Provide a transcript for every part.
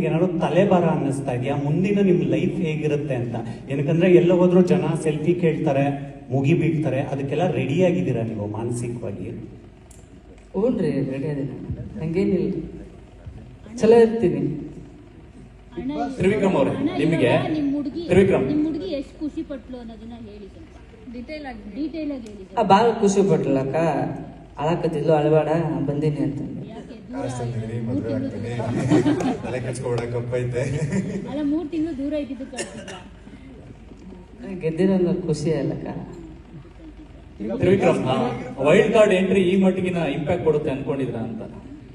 ನಿಮ್ಗೆ ಏನಾದ್ರು ತಲೆಬಾರ ಅನ್ನಿಸ್ತಾ ಇದೆಯಾ? ಮುಂದಿನ ನಿಮ್ಮ ಲೈಫ್ ಹೇಗಿರುತ್ತೆ ಅಂತ? ಏನಕ್ಕಂದ್ರೆ ಎಲ್ಲ ಹೋದ್ರು ಜನ ಸೆಲ್ಫಿ ಕೇಳ್ತಾರೆ ಮುಗಿ ಬೀಳ್ತಾರೆ ಅದಕ್ಕೆಲ್ಲ ರೆಡಿ ಆಗಿದ್ದೀರಾ ನೀವು ಮಾನಸಿಕವಾಗಿ? ಹ್ಞೂ ರೀ ರೆಡಿ ಆಗಿದೆ ಹಂಗೇನಿಲ್ಲ. ಚಲೋ ಇರ್ತೀನಿ. ತ್ರಿವಿಕ್ರಮ್ ಅವ್ರೆ, ನಿಮ್ಗೆ? ತ್ರಿವಿಕ್ರಮ್. ನಿಮ್ ಹುಡುಗಿ ಎಷ್ಟು ಖುಷಿ ಪಟ್ಲು ಅನ್ನೋದನ್ನ ಹೇಳಿ ಸ್ವಲ್ಪ. ಡಿಟೇಲ್ ಆಗಿ ಡೀಟೇಲ್ ಆಗಿ ಹೇಳಿ. ಭಾಳ ಖುಷಿ ಪಟ್ಲಕ್ಕ. ಅಳಕತ್ತಿದ್ಲು ಅಳಬೇಡ ಬಂದೀನಿ ಅಂತಂದೆ ತಂದಿದ್ದೀನಿ ಮದುವೆ ಆಗ್ತೀನಿ ತಲೆ ಕಪ್ಪೈತೆ. ಅಲ್ಲ ಮೂರ್ ತಿಂಗಳು ದೂರ ಇದ್ದಿದ್ದು ಕಳ್ಸಿದ್ರ ಗೆದ್ದಿರೋ ಖುಷಿ ಅಲ್ಲಕ್ಕ ತ್ರಿವಿಕ್ರಮ್ ವೈಲ್ಡ್ ಕಾರ್ಡ್ ಎಂಟ್ರಿ ಈ ಮಟ್ಟಿಗಿನ ಇಂಪ್ಯಾಕ್ಟ್ ಕೊಡುತ್ತೆ ಅನ್ಕೊಂಡಿದ್ರ ಅಂತ?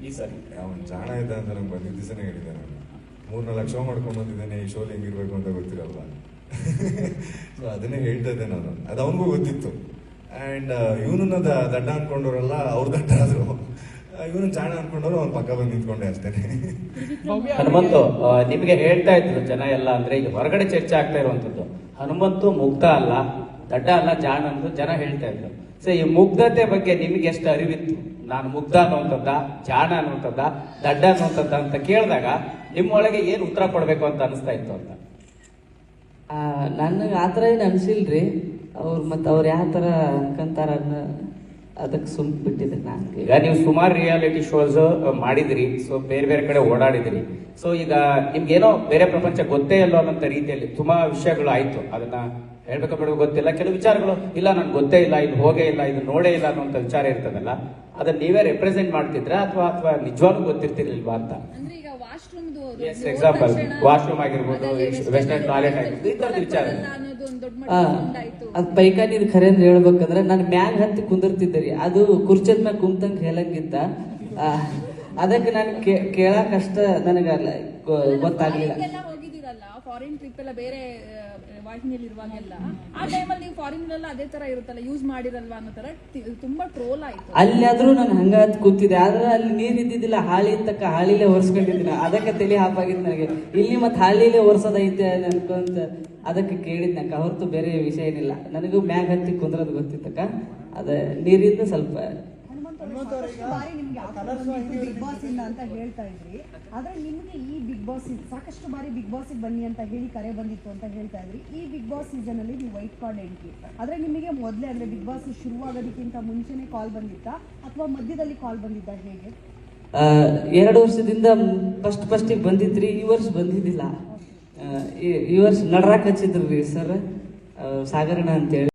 ಈ ಸರಿ. ಅವನ್ ಜಾಣ ಇದ್ದ ಅಂತ ನಂಗೆ ಬಂದಿದ್ದ ದಿವಸನೇ ಹೇಳಿದ್ದೆ ನಾನು. ಮೂರ್ನಾಲ್ಕು ಶೋ ಮಾಡ್ಕೊಂಡು ಬಂದಿದ್ದೇನೆ ಈ ಶೋಲಿ ಹೆಂಗಿರ್ಬೇಕು ಅಂತ ಗೊತ್ತಿರಲ್ಲ ಸೊ ಅದನ್ನೇ ಹೇಳ್ತಾ ಇದ್ದೆ ನಾನು. ಅದು ಅವನಿಗೂ ಗೊತ್ತಿತ್ತು. ಆ್ಯಂಡ್ ಇವನನ್ನ ದಡ್ಡ ಅನ್ಕೊಂಡವ್ರಲ್ಲ ಅವ್ರು ದಡ್ಡ ಆದ್ರು. ಇವನು ಜಾಣ ಅನ್ಕೊಂಡವ್ರು ಅವ್ನ ಪಕ್ಕ ಬಂದು ನಿಂತ್ಕೊಂಡೆ ಅಷ್ಟೇ. ಹನುಮಂತು ನಿಮಗೆ ಹೇಳ್ತಾ ಇದ್ರು ಜನ ಎಲ್ಲ ಅಂದ್ರೆ ಈಗ ಹೊರಗಡೆ ಚರ್ಚೆ ಆಗ್ತಾ ಇರುವಂತದ್ದು. ಹನುಮಂತು ಮುಗ್ಧ ಅಲ್ಲ ದಡ್ಡ ಅಲ್ಲ ಜಾಣ ಅಂತ ಜನ ಹೇಳ್ತಾ ಇದ್ರು. ಸೊ ಈ ಮುಗ್ಧತೆ ಬಗ್ಗೆ ನಿಮ್ಗೆ ಎಷ್ಟು ಅರಿವಿತ್ತು? ನಾನು ಮುಗ್ಧ ಅನ್ನುವಂಥದ್ದ ಜಾಣ ಅನ್ನುವಂಥದ್ದ ದಡ್ಡ ಅನ್ನುವಂಥದ್ದ ಅಂತ ಕೇಳಿದಾಗ ನಿಮ್ಮೊಳಗೆ ಏನು ಉತ್ತರ ಕೊಡಬೇಕು ಅಂತ ಅನಿಸ್ತಾ ಇತ್ತು ಅಂತ? ನನಗೆ ಆ ಥರ ಏನು ಅನಿಸಿಲ್ರಿ. ಅವ್ರು ಮತ್ತು ಅವ್ರು ಯಾವ ಥರ ಅನ್ಕೊಂತಾರ ಅನ್ನೋ ಅದಕ್ಕೆ ಸುಮ್ ಬಿಟ್ಟಿದ್ದೆ ನಾನು ಈಗ ನೀವು ಸುಮಾರು ರಿಯಾಲಿಟಿ ಶೋಸ್ ಮಾಡಿದ್ರಿ ಸೊ ಬೇರೆ ಬೇರೆ ಕಡೆ ಓಡಾಡಿದಿರಿ. ಸೊ ಈಗ ನಿಮ್ಗೇನೋ ಬೇರೆ ಪ್ರಪಂಚ ಗೊತ್ತೇ ಇಲ್ಲೋ ಅನ್ನೋಂಥ ರೀತಿಯಲ್ಲಿ ತುಂಬಾ ವಿಷಯಗಳು ಆಯ್ತು. ಅದನ್ನ ಹೇಳ್ಬೇಕು ಬೇಡ ಗೊತ್ತಿಲ್ಲ. ಕೆಲವು ವಿಚಾರಗಳು ಇಲ್ಲ ನನ್ಗೆ ಗೊತ್ತೇ ಇಲ್ಲ ಇದು ಹೋಗೇ ಇಲ್ಲ ಇದು ನೋಡೇ ಇಲ್ಲ ಅನ್ನೋಂಥ ವಿಚಾರ ಇರ್ತದಲ್ಲ ಅದನ್ನ ನೀವೇ ರೆಪ್ರೆಸೆಂಟ್ ಮಾಡ್ತಿದ್ರೆ ಅಥವಾ ಅಥವಾ ನಿಜವಾಗ್ಲೂ ಗೊತ್ತಿರ್ತಿರ್ಲಿಲ್ವಾ ಅಂತ? ಅಂದ್ರೆ ಎಸ್ ಎಕ್ಸಾಂಪಲ್ ವಾಶ್ರೂಮ್ ಆಗಿರ್ಬೋದು ವೆಸ್ಟರ್ನ್ ಟಾಯ್ಲೆಟ್ ಆಗಿರ್ಬೋದು ಈ ಥರದ ವಿಚಾರ. ಅದ್ ಪೈಕ ನೀನ್ ಖರೆ ಅಂತ ಹೇಳ್ಬೇಕಂದ್ರೆ ನಾನು ಮ್ಯಾಗ್ ಹತ್ತಿ ಕುಂದಿರ್ತಿದ್ದೆ ರೀ ಅದು ಕುರ್ಚದ ಮ್ಯಾಗ ಕುಂತಂಗ್ ಹೇಳಂಗಿತ್ತ ಅದಕ್ಕೆ ನಾನು ಅಷ್ಟ ನನಗೆ ಗೊತ್ತಾಗ್ಲಿಲ್ಲ. ಫಾರಿನ್ ಟ್ರಿಪ್ ಎಲ್ಲ ಬೇರೆ ವಾಹಿನಿಯಲ್ಲಿ ಇರುವಾಗೆಲ್ಲ ಆ ಟೈಮಲ್ಲಿ ನೀವು ಫಾರಿನ್ ಎಲ್ಲ ಅದೇ ತರ ಇರುತ್ತಲ್ಲ ಯೂಸ್ ಮಾಡಿರಲ್ವಾ ಅನ್ನೋ ತರ ತುಂಬಾ ಟ್ರೋಲ್ ಆಯ್ತು. ಅಲ್ಲಾದ್ರೂ ನಾನು ಹಂಗ ಕೂತಿದ್ದೆ ಆದ್ರೆ ಅಲ್ಲಿ ನೀರ್ ಇದ್ದಿದ್ದಿಲ್ಲ ಹಾಳಿ ತಕ್ಕ ಹಾಳಿಲೇ ಒರ್ಸ್ಕೊಂಡಿದ್ದೀನಿ ಅದಕ್ಕೆ ತಲೆ ಹಾಪಾಗಿದ್ದು ನನಗೆ. ಇಲ್ಲಿ ಮತ್ತೆ ಹಾಳಿಲೇ ಒರ್ಸೋದೈತೆ ಅನ್ಕೊಂತ ಅದಕ್ಕೆ ಕೇಳಿದ್ನಕ್ಕ ಹೊರತು ಬೇರೆ ವಿಷಯ ಏನಿಲ್ಲ. ನನಗೂ ಮ್ಯಾಗ್ ಹತ್ತಿ ಕುಂದ್ರದ್ ಗೊತ್ತಿತ್ತಕ್ಕ ಅದ ನೀರಿಂದ ಸ್ವಲ್ಪ. ನಿಮ್ಗೆ ಬಿಗ್ ಬಾಸ್ ಇಂದ ಅಂತ ಹೇಳ್ತಾ ಇದ್ರಿ. ಆದ್ರೆ ನಿಮ್ಗೆ ಈ ಬಿಗ್ ಬಾಸ್ ಸಾಕಷ್ಟು ಬಾರಿ ಬಿಗ್ ಬಾಸ್ ಬನ್ನಿ ಅಂತ ಹೇಳಿ ಕರೆ ಬಂದಿತ್ತು ಅಂತ ಹೇಳ್ತಾ ಇದ್ರಿ. ಈ ಬಿಗ್ ಬಾಸ್ ಸೀಸನ್ ಅಲ್ಲಿ ನೀವು ವೈಟ್ ಕಾರ್ಡ್ ಎಂಟ್ರಿ ಆದ್ರೆ ನಿಮಗೆ ಮೊದಲೇ ಅಂದ್ರೆ ಬಿಗ್ ಬಾಸ್ ಶುರುವಾಗೋದಕ್ಕಿಂತ ಮುಂಚೆನೆ ಕಾಲ್ ಬಂದಿತ್ತಾ? ಅಥವಾ ಮಧ್ಯದಲ್ಲಿ ಕಾಲ್ ಬಂದಿದ್ದ ಹೇಗೆ? ಎರಡು ವರ್ಷದಿಂದ ಫಸ್ಟ್ ಫಸ್ಟಿಗೆ ಬಂದಿದ್ರಿ, ಈ ವರ್ಷ ಬಂದಿದ್ದಿಲ್ಲ. ಈ- ವರ್ಷ ನಡ್ರಾಕ್ ಹಚ್ಚಿದ್ರಿ ಸರ್. ಸಾಗರಣ ಅಂತೇಳಿ.